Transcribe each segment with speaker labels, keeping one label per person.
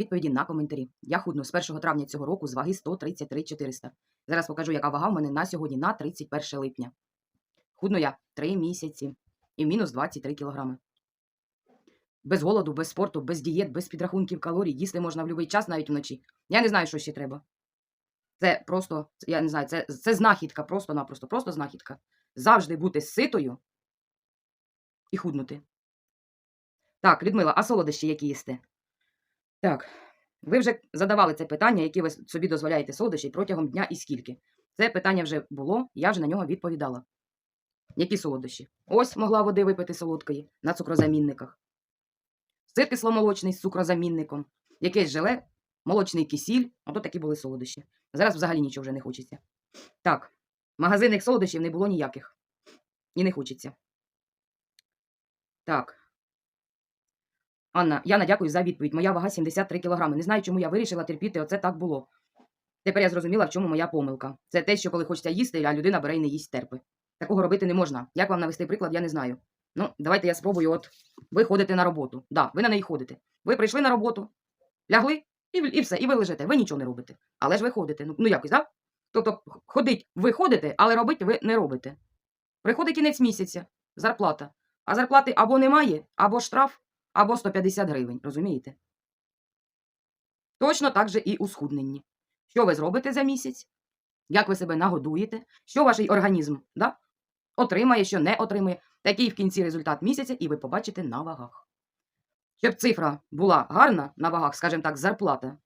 Speaker 1: Відповіді на коментарі. Я худну з 1 травня цього року з ваги 133 400. Зараз покажу, яка вага в мене на сьогодні на 31 липня. Худну я 3 місяці і мінус 23 кілограми. Без голоду, без спорту, без дієт, без підрахунків калорій, їсти можна в будь-який час, навіть вночі. Я не знаю, що ще треба. Це просто, я не знаю, це, це знахідка, просто-напросто, просто знахідка. Завжди бути ситою і худнути. Так, Людмила, а солодощі які їсте? Так, ви вже задавали це питання, які ви собі дозволяєте солодощі протягом дня і скільки. Це питання вже було, я вже на нього відповідала. Які солодощі? Ось могла води випити солодкої на цукрозамінниках. Сир кисломолочний з цукрозамінником, якесь желе, молочний кисіль, ото такі були солодощі. Зараз взагалі нічого вже не хочеться. Так, магазинних солодощів не було ніяких. І не хочеться. Так. Анна, Яна, дякую за відповідь. Моя вага 73 кілограми. Не знаю, чому я вирішила терпіти, оце так було. Тепер я зрозуміла, в чому моя помилка. Це те, що коли хочеться їсти, а людина бере і не їсть терпи. Такого робити не можна. Як вам навести приклад, я не знаю. Ну, давайте я спробую. От ви ходите на роботу. Да, ви на неї ходите. Ви прийшли на роботу, лягли і, і все, і ви лежите. Ви нічого не робите. Але ж ви ходите. Ну, ну якось, так? Да? Тобто, ходить, ви ходите, але робити ви не робите. Приходить кінець місяця, зарплата. А зарплати або немає, або штраф, або 150 гривень. Розумієте? Точно так же і у схудненні. Що ви зробите за місяць? Як ви себе нагодуєте? Що ваш організм да? отримає, що не отримає? Такий в кінці результат місяця, і ви побачите на вагах. Щоб цифра була гарна на вагах, скажімо так, зарплата,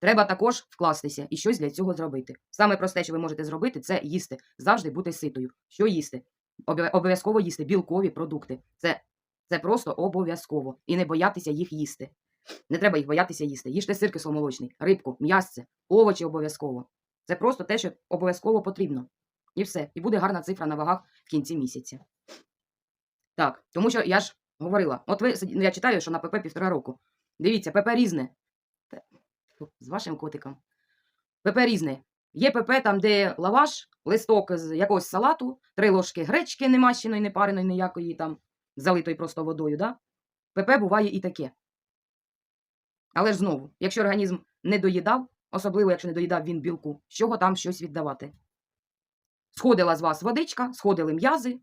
Speaker 1: треба також вкластися і щось для цього зробити. Саме просте, що ви можете зробити, це їсти. Завжди бути ситою. Що їсти? Обов'я- Обов'язково їсти білкові продукти. Це, це просто обов'язково. І не боятися їх їсти. Не треба їх боятися їсти. Їжте сир кисломолочний, рибку, м'ясце, овочі обов'язково. Це просто те, що обов'язково потрібно. І все. І буде гарна цифра на вагах в кінці місяця. Так, тому що я ж говорила, от ви ну, я читаю, що на ПП півтора року. Дивіться, ПП різне. З вашим котиком. ПП різне. Є ПП там, де лаваш, листок з якогось салату, три ложки гречки немащеної, не пареної ніякої там, залитої просто водою, да? ПП буває і таке. Але ж знову, якщо організм не доїдав, особливо якщо не доїдав він білку, з чого там щось віддавати? Сходила з вас водичка, сходили м'язи,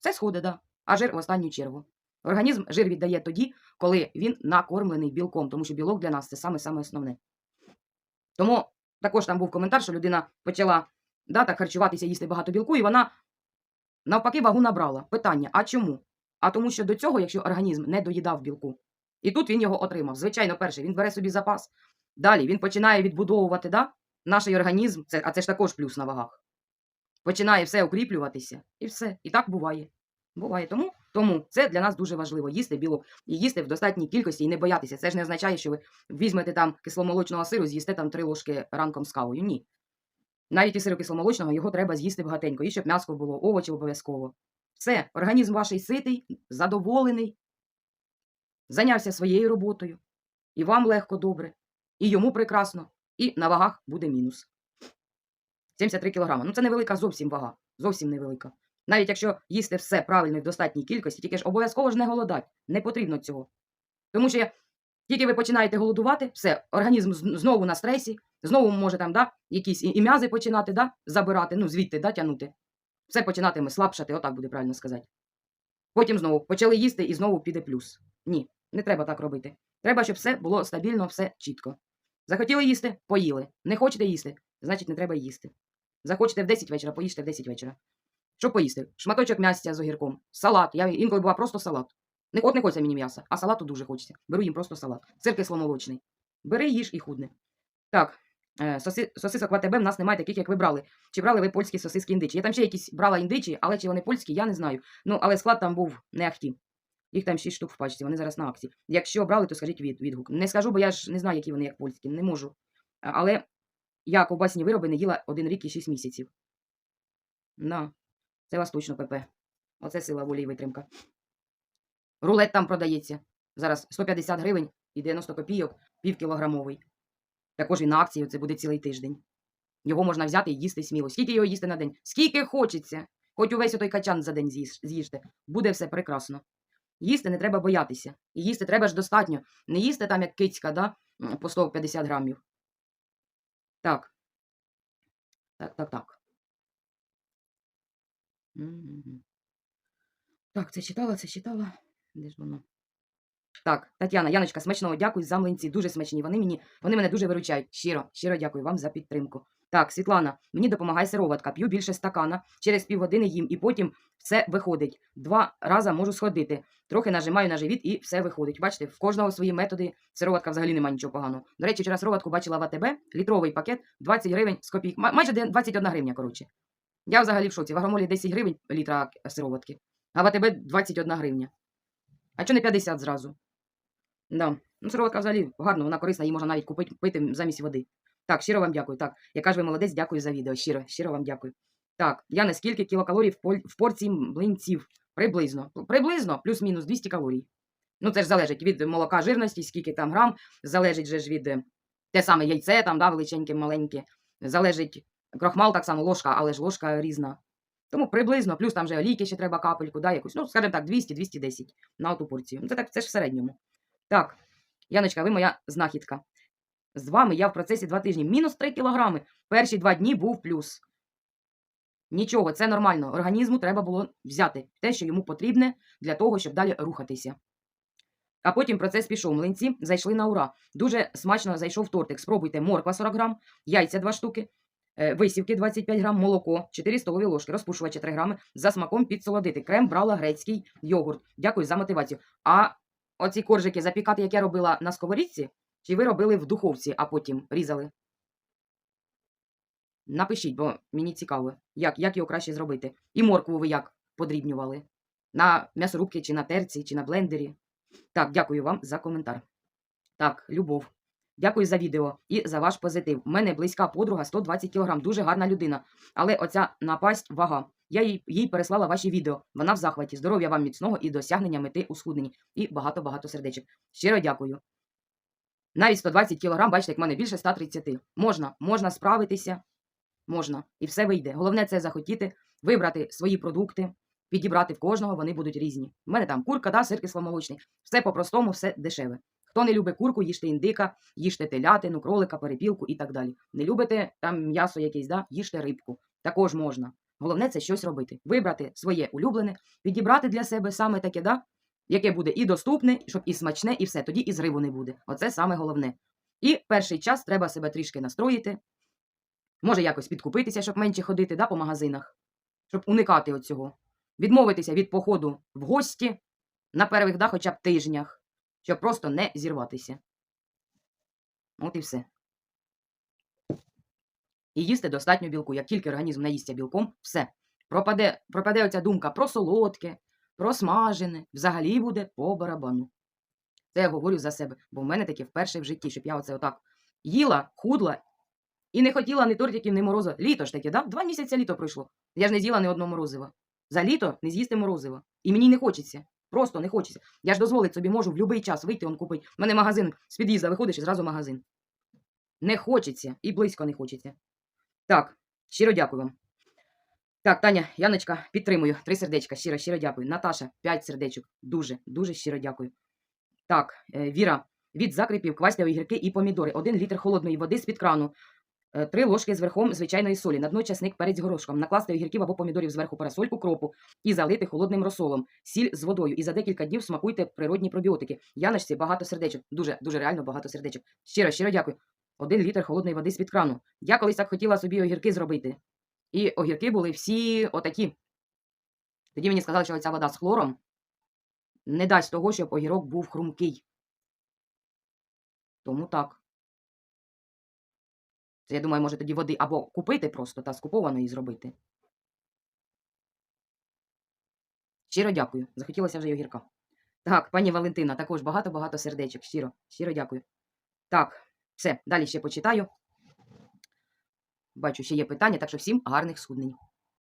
Speaker 1: це сходи, да. а жир в останню чергу. Організм жир віддає тоді, коли він накормлений білком, тому що білок для нас це саме-саме основне. Тому також там був коментар, що людина почала да, так харчуватися, їсти багато білку, і вона навпаки вагу набрала. Питання: а чому? А тому, що до цього, якщо організм не доїдав білку, і тут він його отримав. Звичайно, перше, він бере собі запас. Далі він починає відбудовувати да, наш організм, це, а це ж також плюс на вагах. Починає все укріплюватися, і все. І так буває. Буває. Тому, тому це для нас дуже важливо їсти білок і їсти в достатній кількості і не боятися. Це ж не означає, що ви візьмете там кисломолочного сиру, з'їсте там три ложки ранком з кавою. Ні. Навіть і сиру кисломолочного його треба з'їсти багатенько, і щоб м'ясо було, овочі обов'язково. Все, організм ваш ситий, задоволений, зайнявся своєю роботою, і вам легко добре, і йому прекрасно, і на вагах буде мінус. 73 кілограми. Ну це невелика зовсім вага, зовсім невелика. Навіть якщо їсти все правильно і в достатній кількості, тільки ж обов'язково ж не голодать. Не потрібно цього. Тому що тільки ви починаєте голодувати, все, організм знову на стресі, знову може там да, якісь і м'язи починати да, забирати, ну звідти да, тягнути. Все починатиме слабшати, отак буде правильно сказати. Потім знову почали їсти і знову піде плюс. Ні, не треба так робити. Треба, щоб все було стабільно, все чітко. Захотіли їсти поїли. Не хочете їсти, значить не треба їсти. Захочете в 10 вечора, поїжте в 10 вечора. Що поїсти? Шматочок м'ясця з огірком, салат. Я інколи була просто салат. Не, от не хочеться мені м'яса, а салату дуже хочеться. Беру їм просто салат. Сир кисломолочний. Бери, їж і худне. Так, соси, сосисок в АТБ в нас немає таких, як ви брали. Чи брали ви польські сосиски індичі? Я там ще якісь брала індичі, але чи вони польські, я не знаю. Ну, але склад там був не ахті. Їх там 6 штук в пачці, вони зараз на акції. Якщо брали, то скажіть від, відгук. Не скажу, бо я ж не знаю, які вони як польські, не можу. Але я ковбасні вироби не їла один рік і 6 місяців. На, це вас точно ПП. Оце сила волі і витримка. Рулет там продається. Зараз 150 гривень і 90 копійок, півкілограмовий. Також він на акції, це буде цілий тиждень. Його можна взяти і їсти сміло. Скільки його їсти на день? Скільки хочеться. Хоч увесь той качан за день з'їжте. Буде все прекрасно. Їсти не треба боятися. І їсти треба ж достатньо. Не їсти там, як кицька, да? по 150 грамів. Так. Так, так, так. Так, це читала, це читала. Де ж воно? Так, Тетяна, Яночка, смачного дякую за млинці. Дуже смачні. Вони мені, вони мене дуже виручають. Щиро, щиро дякую вам за підтримку. Так, Світлана, мені допомагає сироватка. П'ю більше стакана, через півгодини їм, і потім все виходить. Два рази можу сходити. Трохи нажимаю на живіт і все виходить. Бачите, в кожного свої методи. Сироватка взагалі немає нічого поганого. До речі, вчора сироватку бачила в АТБ, літровий пакет 20 гривень з копійк. Майже 21 гривня, коротше. Я взагалі в шоці. В агромолі 10 гривень літра сироватки, а в АТБ 21 гривня. А чого не 50 зразу? Да. Ну, сироватка взагалі гарно, вона корисна, її можна навіть купити пити замість води. Так, щиро вам дякую. Так, яка ж ви молодець, дякую за відео. Щиро, щиро вам дякую. Так, я не скільки кілокалорій в, поль... в порції млинців? Приблизно. Приблизно плюс-мінус 200 калорій. Ну, це ж залежить від молока жирності, скільки там грам, залежить же ж від е, те саме яйце, там, да, величеньке, маленьке. Залежить крохмал так само, ложка, але ж ложка різна. Тому приблизно, плюс там же олійки ще треба капельку, да, якусь. Ну, скажімо так, 200-210 на оту порцію. Ну, це так, це ж в середньому. Так, Яночка, ви моя знахідка. З вами я в процесі два тижні. Мінус 3 кілограми. Перші два дні був плюс. Нічого, це нормально. Організму треба було взяти те, що йому потрібне для того, щоб далі рухатися. А потім процес пішов. Млинці зайшли на ура. Дуже смачно зайшов тортик. Спробуйте морква 40 грам, яйця 2 штуки, е, висівки 25 грам, молоко 4 столові ложки, розпушувачі 3 грами, за смаком підсолодити. Крем брала грецький йогурт. Дякую за мотивацію. А оці коржики запікати, як я робила на сковорідці, чи ви робили в духовці, а потім різали? Напишіть, бо мені цікаво, як, як його краще зробити. І моркву ви як подрібнювали? На м'ясорубці, чи на терці, чи на блендері. Так, дякую вам за коментар. Так, Любов. Дякую за відео і за ваш позитив. У мене близька подруга 120 кг, дуже гарна людина. Але оця напасть вага. Я їй, їй переслала ваші відео. Вона в захваті. Здоров'я вам міцного і досягнення мети у схудненні. І багато-багато сердечок. Щиро дякую. Навіть 120 кг, бачите, як в мене більше 130. Можна, можна справитися. Можна. І все вийде. Головне це захотіти, вибрати свої продукти, підібрати в кожного, вони будуть різні. У мене там курка, да, сир кисломолочний. Все по-простому, все дешеве. Хто не любить курку, їжте індика, їжте телятину, кролика, перепілку і так далі. Не любите там м'ясо якесь, да? їжте рибку. Також можна. Головне це щось робити. Вибрати своє улюблене, підібрати для себе саме таке, да? яке буде і доступне, щоб і смачне, і все. Тоді і зриву не буде. Оце саме головне. І перший час треба себе трішки настроїти. Може якось підкупитися, щоб менше ходити да, по магазинах, щоб уникати оцього. Відмовитися від походу в гості на первих да, хоча б тижнях, щоб просто не зірватися. От і все. І їсти достатньо білку. Як тільки організм наїсться білком, все. Пропаде, пропаде оця думка про солодке, про смажене, взагалі буде по барабану. Це я говорю за себе, бо в мене таке вперше в житті, щоб я оце отак їла, худла і не хотіла ні тортиків, ні морозива. Літо ж таке, да? Два місяці літо пройшло. Я ж не з'їла ні одного морозива. За літо не з'їсти морозива. І мені не хочеться. Просто не хочеться. Я ж дозволити собі можу в будь-який час вийти он купити. У мене магазин з під'їзда виходиш і зразу магазин. Не хочеться і близько не хочеться. Так, щиро дякую вам. Так, Таня, Яночка, підтримую. Три сердечка. Щиро, щиро дякую. Наташа, п'ять сердечок. Дуже, дуже щиро дякую. Так, е, Віра, від закріпів, квасля, огірки і помідори. Один літр холодної води з-під крану. Е, Три ложки з верхом звичайної солі, на дно часник перець горошком, накласти огірків або помідорів зверху парасольку кропу і залити холодним розсолом, сіль з водою. І за декілька днів смакуйте природні пробіотики. Яночці багато сердечок. Дуже, дуже реально багато сердечок. Щиро, щиро дякую. Один літр холодної води з-під крану. Я колись так хотіла собі огірки зробити. І огірки були всі отакі. Тоді мені сказали, що ця вода з хлором не дасть того, щоб огірок був хрумкий. Тому так. Це, я думаю, може тоді води або купити просто та скупованої зробити. Щиро дякую. Захотілося вже й огірка. Так, пані Валентина, також багато-багато сердечок. Щиро, щиро дякую. Так, все, далі ще почитаю. Бачу, ще є питання, так що всім гарних схуднень.